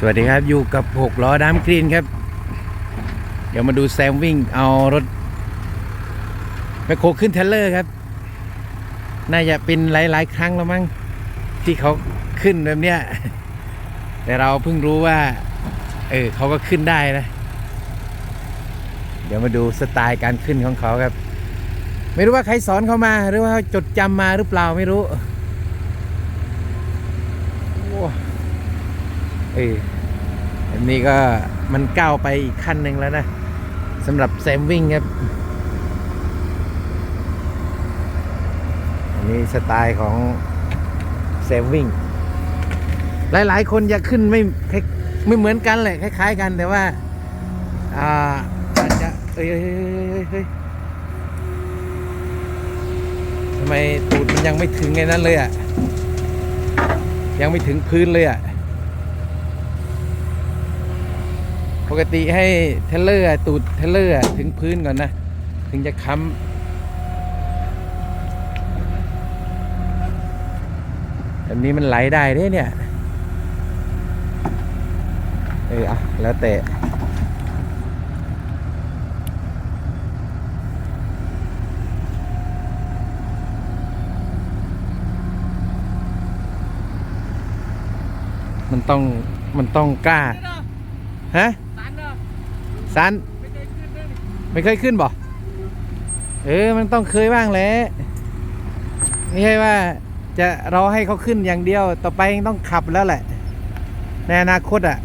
สวัสดีครับอยู่กับหกล้อดามกรีนครับ เดี๋ยวมาดูแซมวิ่งเอารถแมคโครขึ้นเทเลอร์ครับ น่าจะเป็นหลาย ๆ ครั้งแล้วมั้งที่เขาขึ้นแบบเนี้ยแต่เราเพิ่งรู้ว่า เออเขาก็ขึ้นได้นะ เดี๋ยวมาดูสไตล์การขึ้นของเขาครับ ไม่รู้ว่าใครสอนเขามาหรือว่าจดจำมาหรือเปล่าไม่รู้โอ้ เอออันนี้ก็มันก้าวไปอีกขั้นหนึ่งแล้วนะสำหรับแซมวิ่งครับ อันนี้สไตล์ของแซมวิ่ง หลาย ๆ คนจะขึ้นไม่ไม่เหมือนกันแหละคล้าย ๆ กันแต่ว่า อ่าอาจจะเอ้ยเอ้ยเอ้ยเอ้ยเอ้ยทำไมตูดมันยังไม่ถึงไงนั้นเลยอะ ยังไม่ถึงพื้นเลยอะ ปกติให้เทเลอร์ตูดเทเลอร์ถึงพื้นก่อนนะ ถึงจะค้ำแบบนี้มันไหลได้เด้เนี่ย เอออะแล้วแต่มันต้องมันต้องกล้า ฮะ ตันเนอะซันไม่เคยขึ้นเลยไม่เคยขึ้นบ่เออ มันต้องเคยบ้างแหละไม่ใช่ว่าจะรอให้เขาขึ้นอย่างเดียว ต่อไปยังต้องขับแล้วแหละ ในอนาคตอะ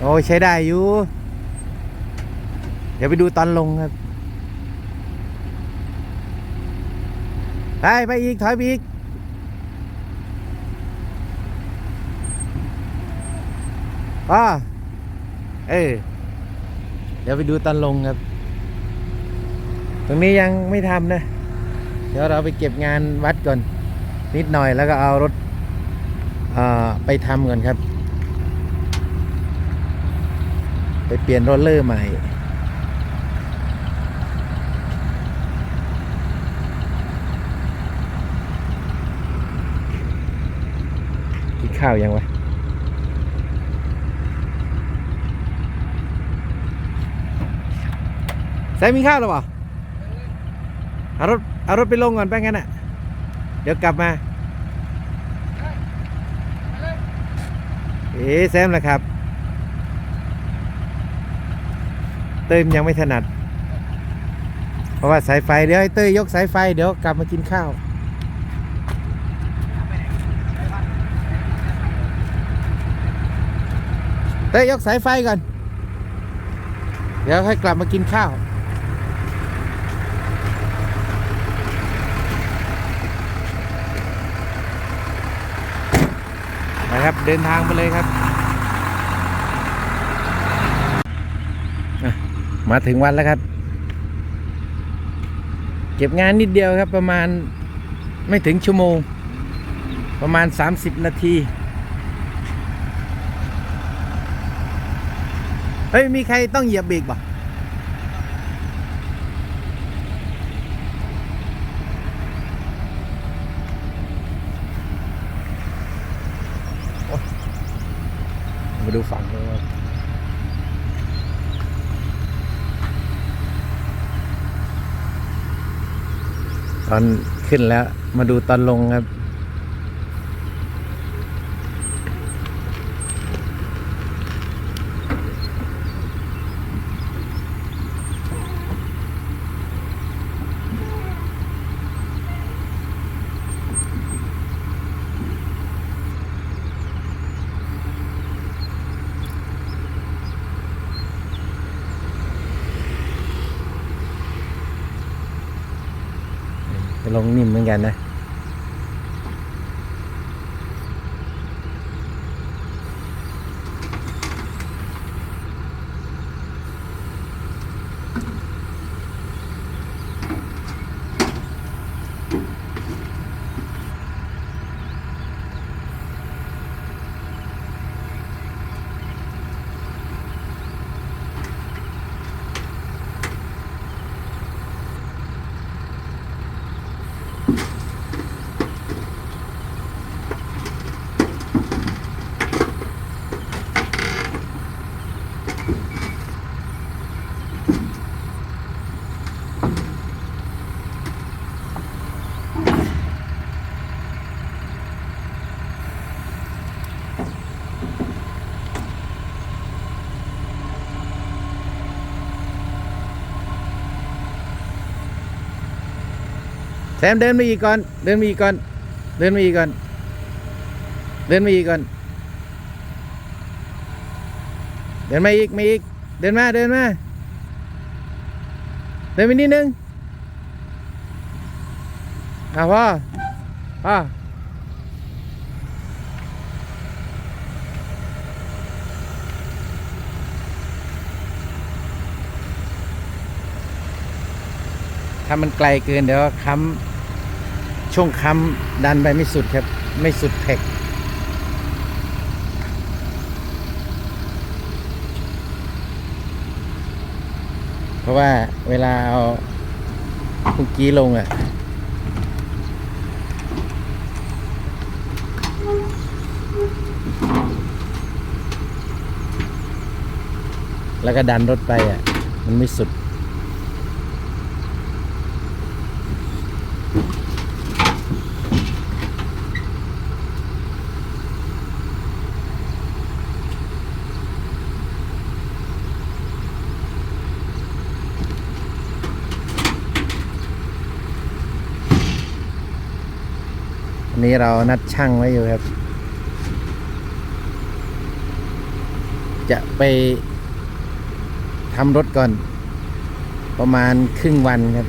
โอ้ใช้ได้อยู่ เดี๋ยวไปดูตอนลงครับ ไป ไปอีก ถอยไปอีก อ๋อเออเดี๋ยวไปดูตอนลงครับ ตรงนี้ยังไม่ทำนะ เดี๋ยวเราไปเก็บงานวัดก่อน นิดหน่อยแล้วก็เอารถอ่อไปทำก่อนครับ ไปเปลี่ยนโรลเลอร์ใหม่กินข้าวยังวะ แซมมีข้าวหรือเปล่าเอารถเอารถไปลงก่อนไปงั้นอะ เดี๋ยวกลับมาเอ๊แซมล่ะครับ เต้ยมยังไม่ถนัด เพราะว่าสายไฟเดี๋ยวให้เต้ยยกสายไฟเดี๋ยวกลับมากินข้าวเต้ยยกสายไฟก่อน เดี๋ยวค่อยกลับมากินข้าว นะครับ เดินทางไปเลยครับ มาถึงวันแล้วครับ เก็บงานนิดเดียวครับประมาณไม่ถึงชั่วโมง ประมาณ 30 นาที เฮ้ย มีใครต้องเหยียบเบรกป่ะโอ๊ยมา ดูฝั่งตอนขึ้นแล้วมาดูตอนลงครับ จะ ลงนิ่มเหมือนกันนะ แซมเดินมาอีกก่อน เดินมาอีกก่อน เดินมาอีกก่อน เดินมาอีกก่อน เดินมาอีกมาอีก เดินมา เดินมา เดินไปนิดนึงอะพ่อพ่อถ้ามันไกลเกินเดี๋ยวค้ำ ช่วงค้ำดันไปไม่สุดครับ ไม่สุดแท็กเพราะว่าเวลาเอาคุกกี้ลงอะแล้วก็ดันรถไปอะ มันไม่สุด นี้เรานัดช่างไว้อยู่ครับ จะไปทำรถก่อน ประมาณครึ่งวันครับ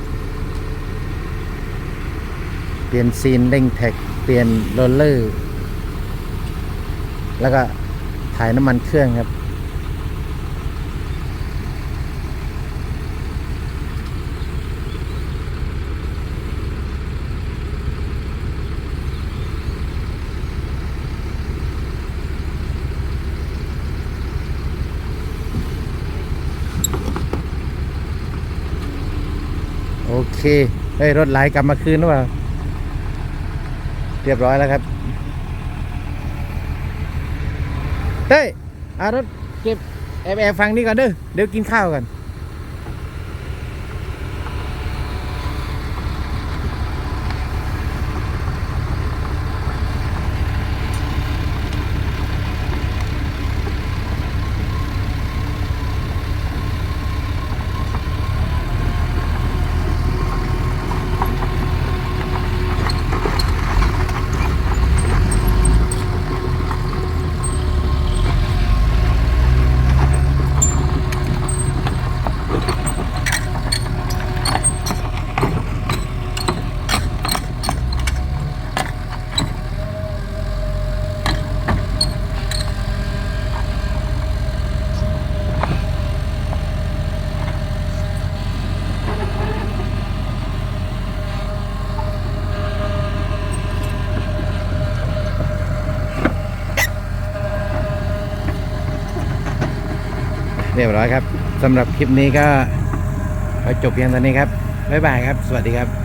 เปลี่ยนซีนเร่งแท็ก เปลี่ยนโรลเลอร์ แล้วก็ถ่ายน้ำมันเครื่องครับ เคเฮ้ยรถไหลกลับมาคืนหรือเปล่า เรียบร้อยแล้วครับ เฮ้ยอารถเก็บแอบแอบฟังนี่ก่อนเด้อ เดี๋ยวกินข้าวกัน เรียบร้อยครับสำหรับคลิปนี้ก็ไปจบเพียงเท่านี้ครับบ๊ายบายครับ สวัสดีครับ